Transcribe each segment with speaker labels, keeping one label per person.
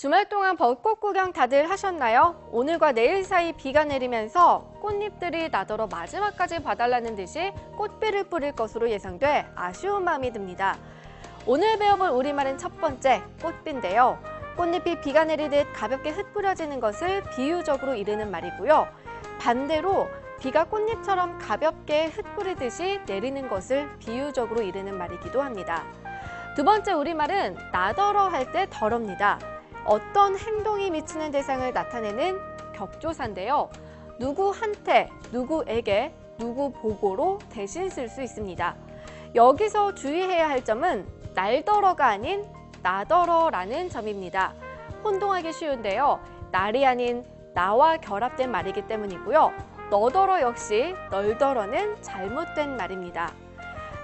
Speaker 1: 주말 동안 벚꽃 구경 다들 하셨나요? 오늘과 내일 사이 비가 내리면서 꽃잎들이 나더러 마지막까지 봐달라는 듯이 꽃비를 뿌릴 것으로 예상돼 아쉬운 마음이 듭니다. 오늘 배워볼 우리말은 첫 번째 꽃비인데요. 꽃잎이 비가 내리듯 가볍게 흩뿌려지는 것을 비유적으로 이르는 말이고요. 반대로 비가 꽃잎처럼 가볍게 흩뿌리듯이 내리는 것을 비유적으로 이르는 말이기도 합니다. 두 번째 우리말은 나더러 할때 덜합니다. 어떤 행동이 미치는 대상을 나타내는 격조사인데요. 누구한테, 누구에게, 누구 보고로 대신 쓸 수 있습니다. 여기서 주의해야 할 점은 날더러가 아닌 나더러라는 점입니다. 혼동하기 쉬운데요. 날이 아닌 나와 결합된 말이기 때문이고요. 너더러 역시 널더러는 잘못된 말입니다.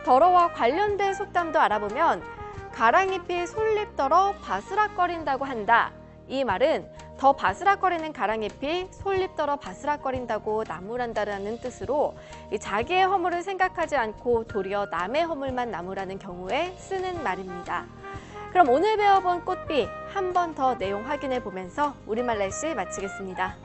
Speaker 1: 더러와 관련된 속담도 알아보면 가랑잎이 솔잎더러 바스락거린다고 한다. 이 말은 더 바스락거리는 가랑잎이 솔잎더러 바스락거린다고 나무란다라는 뜻으로 자기의 허물을 생각하지 않고 도리어 남의 허물만 나무라는 경우에 쓰는 말입니다. 그럼 오늘 배워본 꽃비 한 번 더 내용 확인해 보면서 우리말 날씨 마치겠습니다.